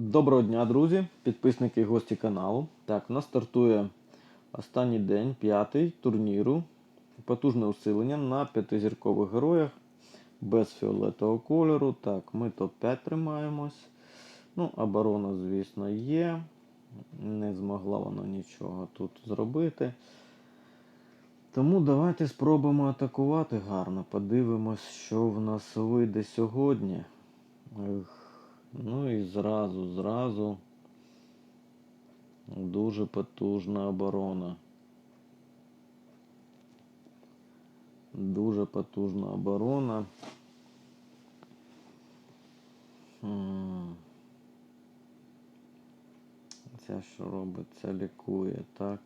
Доброго дня, друзі, підписники і гості каналу. Так, у нас стартує останній день, п'ятий турніру. Потужне усилення на п'ятизіркових героях без фіолетового кольору. Так, ми топ-5 тримаємось. Ну, оборона, звісно, є. Не змогла вона нічого тут зробити. Тому давайте спробуємо атакувати гарно. Подивимось, що в нас вийде сьогодні. Ну і зразу, зразу дуже потужна оборона. Дуже потужна оборона. Ця що робить? Ця лікує, так.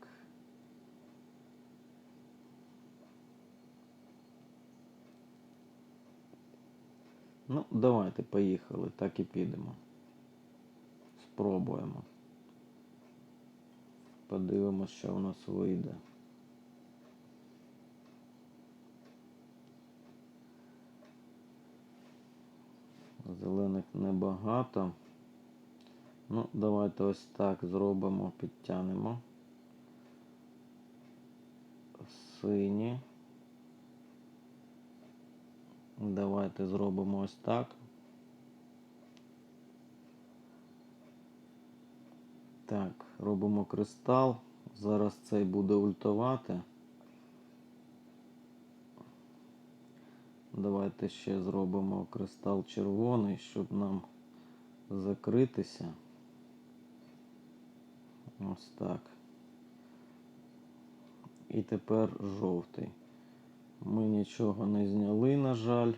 Ну, давайте, поїхали, так і підемо. Спробуємо. Подивимось, що в нас вийде. Зелених небагато. Ну, давайте ось так зробимо, підтягнемо. Сині. Давайте зробимо ось так. Так, робимо кристал. Зараз цей буде ультувати. Давайте ще зробимо кристал червоний, щоб нам закритися. Ось так. І тепер жовтий. Ми нічого не зняли, на жаль.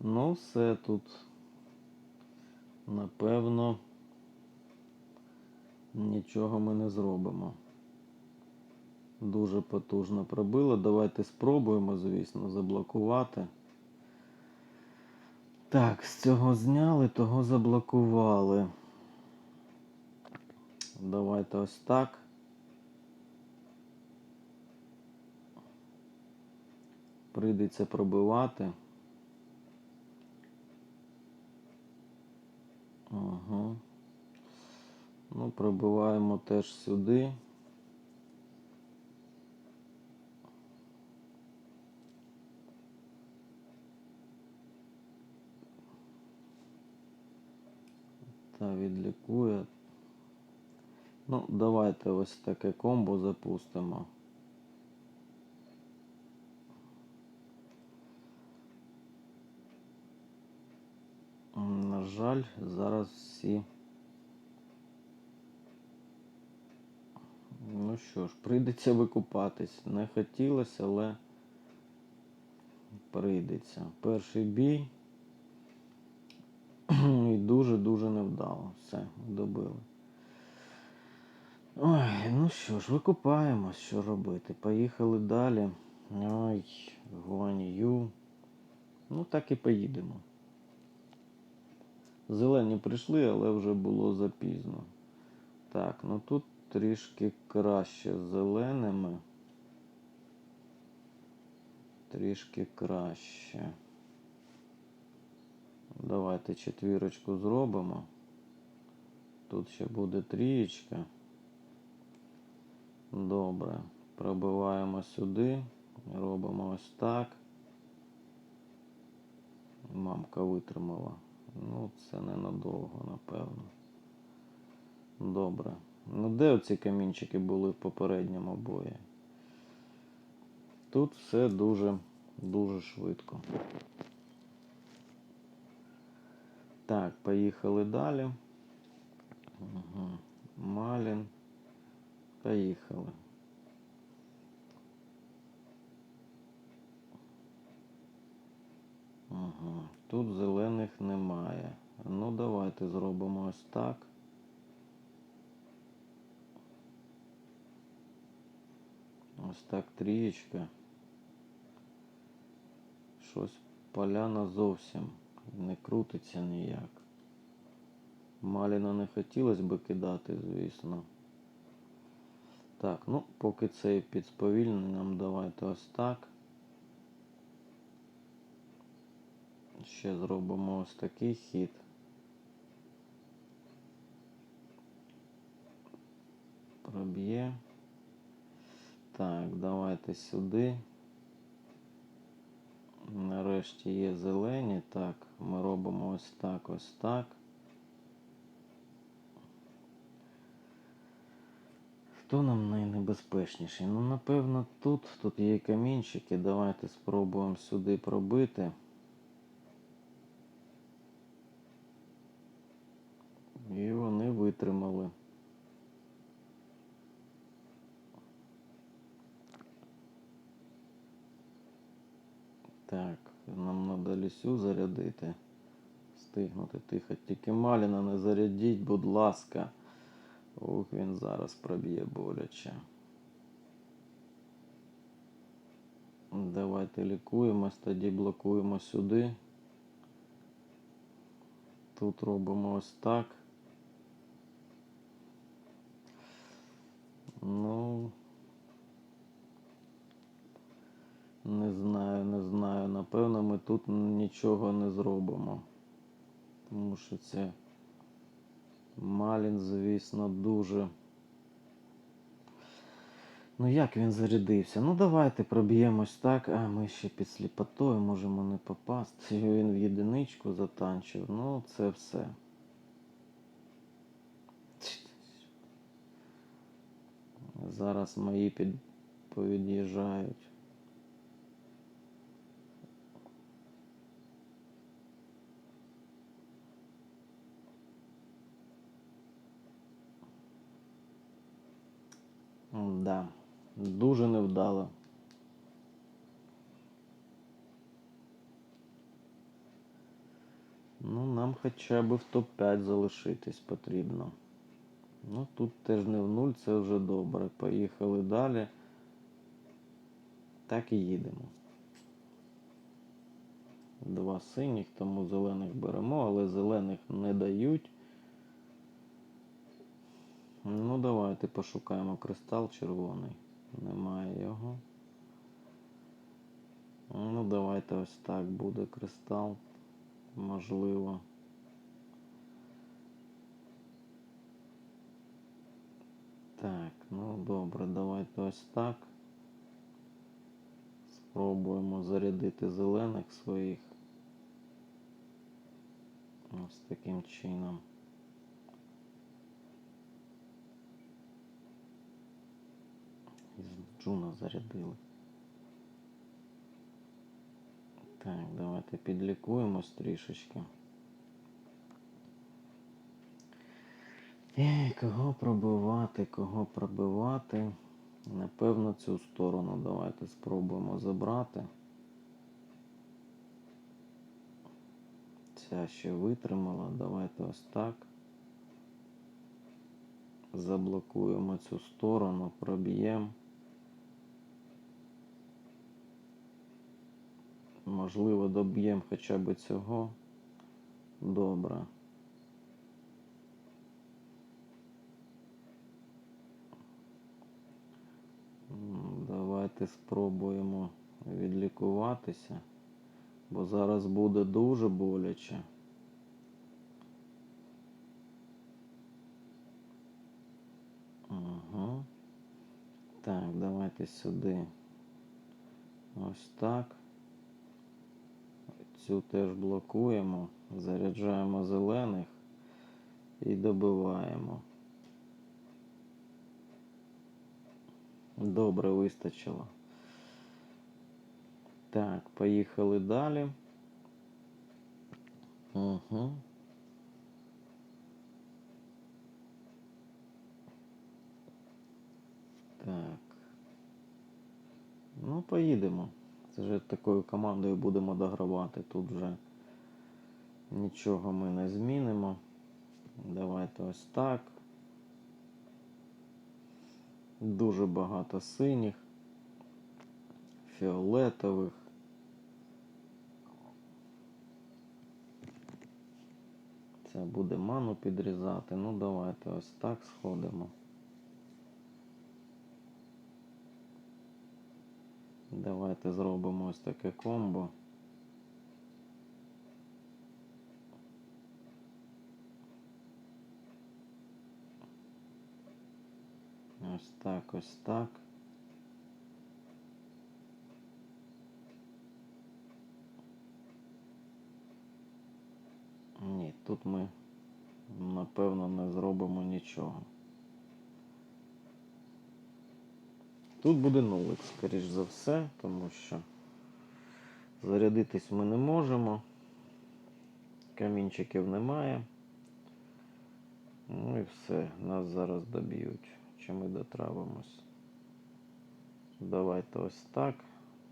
Ну, все тут, напевно, нічого ми не зробимо. Дуже потужно пробило. Давайте спробуємо, звісно, заблокувати. Так, з цього зняли, того заблокували. Давайте ось так. Прийдеться пробивати. Ага. Ну, пробиваємо теж сюди. Та відлікує. Ну, давайте ось таке комбо запустимо. На жаль, зараз всі. Ну що ж, прийдеться викупатись. Не хотілося, але прийдеться. Перший бій. І дуже-дуже невдало. Все, добили. Ой, ну що ж, викупаємось, що робити. Поїхали далі. Ой, Гуанью. Ну так і поїдемо. Зелені прийшли, але вже було запізно. Так, ну тут трішки краще з зеленими. Трішки краще. Давайте четвірочку зробимо. Тут ще буде трієчка. Добре. Пробиваємо сюди. Робимо ось так. Мамка витримала. Ну, це ненадовго, напевно. Добре. Ну, де оці камінчики були в попередньому бої? Тут все дуже, дуже швидко. Так, поїхали далі. Угу. Малін. Поїхали. Ага. Тут зелених немає. Ну, давайте зробимо ось так. Ось так трієчка. Щось поляна зовсім не крутиться ніяк. Маліна не хотілося би кидати, звісно. Так, ну, поки цей під сповільненням, давайте ось так. ще зробимо ось такий хід. Проб'є. Так, давайте сюди. Нарешті є зелені. Так, ми робимо ось так, ось так. Хто нам найнебезпечніший? Ну, напевно, тут, тут є камінчики. Давайте спробуємо сюди пробити. І вони витримали. Так, нам треба лісю зарядити. Стигнути тихо. Тільки Маліна не зарядіть, будь ласка. Ух, він зараз проб'є боляче. Давайте лікуємось, тоді блокуємо сюди. Тут робимо ось так. Ну. Не знаю, не знаю. Напевно, ми тут нічого не зробимо. Тому що це Малін, звісно, дуже. Ну як він зарядився? Ну давайте проб'ємось так, а ми ще під сліпотою можемо не попасти. Він в єдиничку затанчив. Ну, це все. Зараз мої під... повід'їжджають. Да, дуже невдало. Ну, нам хоча б в топ-5 залишитись потрібно. Ну, тут теж не в нуль, це вже добре. Поїхали далі. Так і їдемо. Два синіх, тому зелених беремо, але зелених не дають. Ну, давайте пошукаємо кристал червоний. Немає його. Ну, давайте ось так буде кристал. Можливо. Так, ну добре, давайте ось так. Спробуємо зарядити зелених своїх. Ось таким чином. Із Джуна зарядили. Так, давайте підлікуємось трішечки. Кого пробивати, кого пробивати? Напевно, цю сторону давайте спробуємо забрати. Ця ще витримала. Давайте ось так. Заблокуємо цю сторону, проб'ємо. Можливо, доб'ємо хоча б цього. Добре. Давайте спробуємо відлікуватися, бо зараз буде дуже боляче. Ага. Так, давайте сюди. Ось так. Цю теж блокуємо, заряджаємо зелених і добиваємо. Добре вистачило. Так, поїхали далі. Угу. Так. Ну, поїдемо. Це вже такою командою будемо догравати. Тут вже нічого ми не змінимо. Давайте ось так. Дуже багато синіх, фіолетових. Це буде ману підрізати. Ну давайте ось так сходимо. Давайте зробимо ось таке комбо. Ось так, ось так. Ні, тут ми, напевно, не зробимо нічого. Тут буде нулик, скоріш за все, тому що зарядитись ми не можемо, камінчиків немає. Ну і все, нас зараз доб'ють. Чи ми дотравимось? Давайте ось так.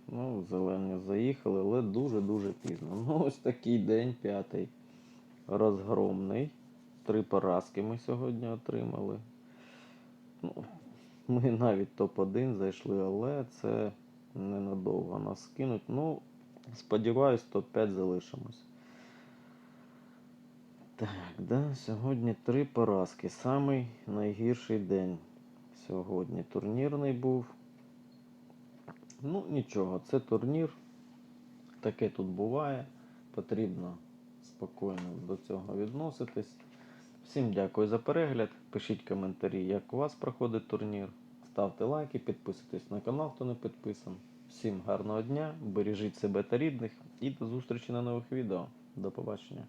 Ну, зелені заїхали, але дуже-дуже пізно. Ну, ось такий день, п'ятий. Розгромний. Три поразки ми сьогодні отримали. Ну, ми навіть топ-1 зайшли, але це ненадовго нас кинуть. Ну, сподіваюсь, топ-5 залишимось. Так, да, сьогодні три поразки. Самий найгірший день сьогодні. Турнірний був. Ну, нічого, це турнір. Таке тут буває. Потрібно спокійно до цього відноситись. Всім дякую за перегляд. Пишіть коментарі, як у вас проходить турнір. Ставте лайки, підписуйтесь на канал, хто не підписаний. Всім гарного дня, бережіть себе та рідних і до зустрічі на нових відео. До побачення.